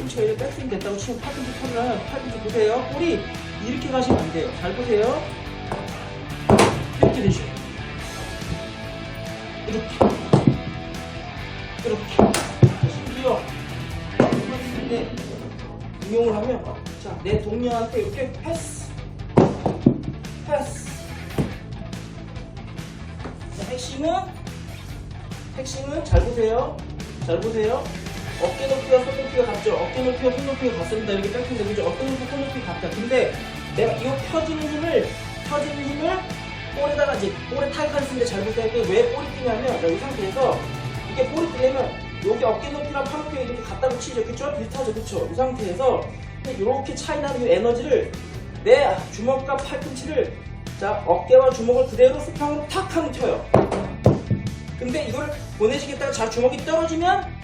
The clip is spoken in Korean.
이렇게 백스윙 됐다고 치면 팔꿈치 털면 팔꿈치 보세요. 볼이 이렇게 가시면 안 돼요. 잘 보세요. 이렇게 되셔요. 이렇게. 이렇게. 심지어 네, 응용을 하면 자, 내 동료한테 이렇게 패스. 패스. 자, 핵심은 핵심은 잘 보세요. 잘 보세요. 어깨 높이와 손 높이가 같죠? 어깨 높이와 손 높이가 같습니다. 이렇게 백핑 되죠? 어깨 높이, 손 높이 같다. 근데 내가 이 펴지는 힘을, 펴지는 힘을 볼에다가 이제 볼에 타격하는데 잘 보세요. 이게 왜 볼이 뛰냐면, 이 상태에서 이게 볼이 뛰려면 여기 어깨 높이랑 팔 높이가 이렇게 갖다 붙이죠. 그쵸? 비슷하죠. 그쵸? 이 상태에서 이렇게 차이 나는 이 에너지를 내 주먹과 팔꿈치를 자, 어깨와 주먹을 그대로 수평으로 탁 하면 튀어요. 근데 이걸 보내시겠다가 자 주먹이 떨어지면